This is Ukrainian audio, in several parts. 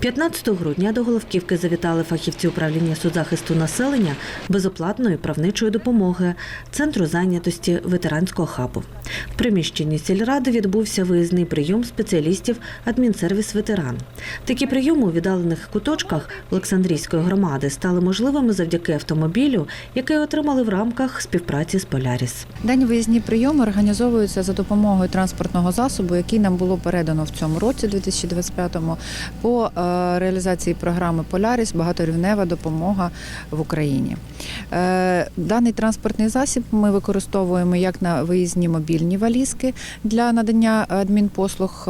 15 грудня до Головківки завітали фахівці управління соцзахисту населення безоплатної правничої допомоги Центру зайнятості ветеранського хабу. В приміщенні сільради відбувся виїзний прийом спеціалістів адмінсервіс ветеран. Такі прийоми у віддалених куточках Олександрійської громади стали можливими завдяки автомобілю, який отримали в рамках співпраці з Поляріс. Дані виїзні прийоми організовуються за допомогою транспортного засобу, який нам було передано в цьому році, 2025-му, по е, реалізації програми Поляріс багаторівнева допомога в Україні. Е, Даний транспортний засіб ми використовуємо як на виїзні мобільні валізки для надання адмінпослуг.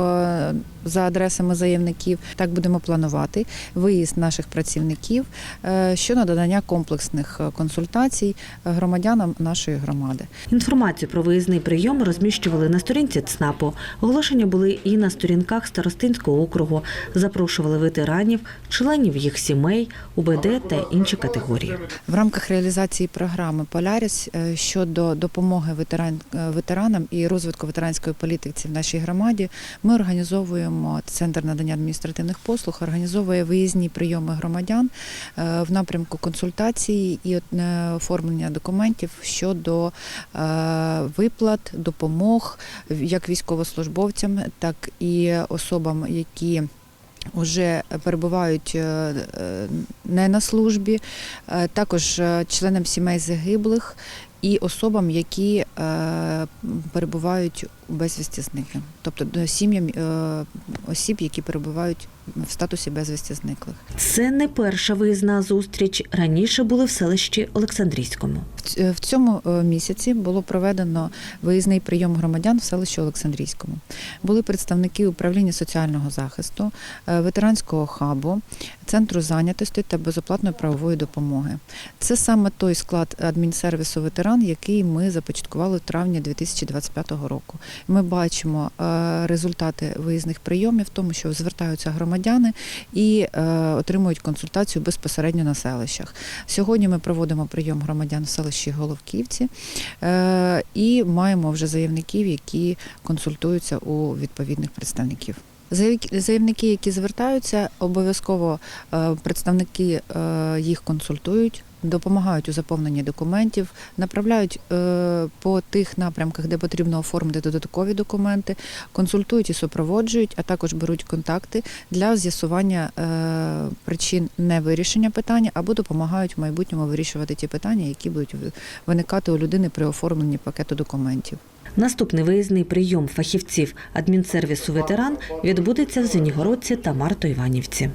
За адресами заявників так будемо планувати виїзд наших працівників е, щодо надання комплексних е, консультацій громадянам нашої громади. Інформацію про виїзний прийом розміщували на сторінці ЦНАПу. Оголошення були і на сторінках Старостинського округу. Запрошували ветеранів, членів їх сімей, УБД та інші категорії. В рамках реалізації програми Поляріс е, щодо допомоги ветеран, ветеранам і розвитку ветеранської політики в нашій громаді, ми організовуємо центр надання адміністративних послуг, організовує виїзні прийоми громадян е, в напрямку консультації і е, оформлення документів щодо е, виплат, допомог як військовослужбовцям, так і особам, які вже перебувають не на службі, також членам сімей загиблих і особам, які е, перебувають безвісті зниклим, тобто сім'ям е, осіб, які перебувають в статусі безвісті зниклих. Це не перша виїзна зустріч. Раніше були в селищі Олександрійському. В цьому е, місяці було проведено виїзний прийом громадян в селищі Олександрійському. Були представники управління соціального захисту, е, ветеранського хабу, центру зайнятості та безоплатної правової допомоги. Це саме той склад адмінсервісу ветеран, який ми започаткували в травні 2025 року. Ми бачимо е, результати виїзних прийомів, в тому, що звертаються громадяни і е, отримують консультацію безпосередньо на селищах. Сьогодні ми проводимо прийом громадян в селищі Головківці е, і маємо вже заявників, які консультуються у відповідних представників. Заявники, які звертаються, обов'язково е, представники е, їх консультують. Допомагають у заповненні документів, направляють е, по тих напрямках, де потрібно оформити додаткові документи, консультують і супроводжують, а також беруть контакти для з'ясування е, причин невирішення питання або допомагають в майбутньому вирішувати ті питання, які будуть виникати у людини при оформленні пакету документів. Наступний виїзний прийом фахівців адмінсервісу ветеран відбудеться в Зенігородці та Марто Іванівці.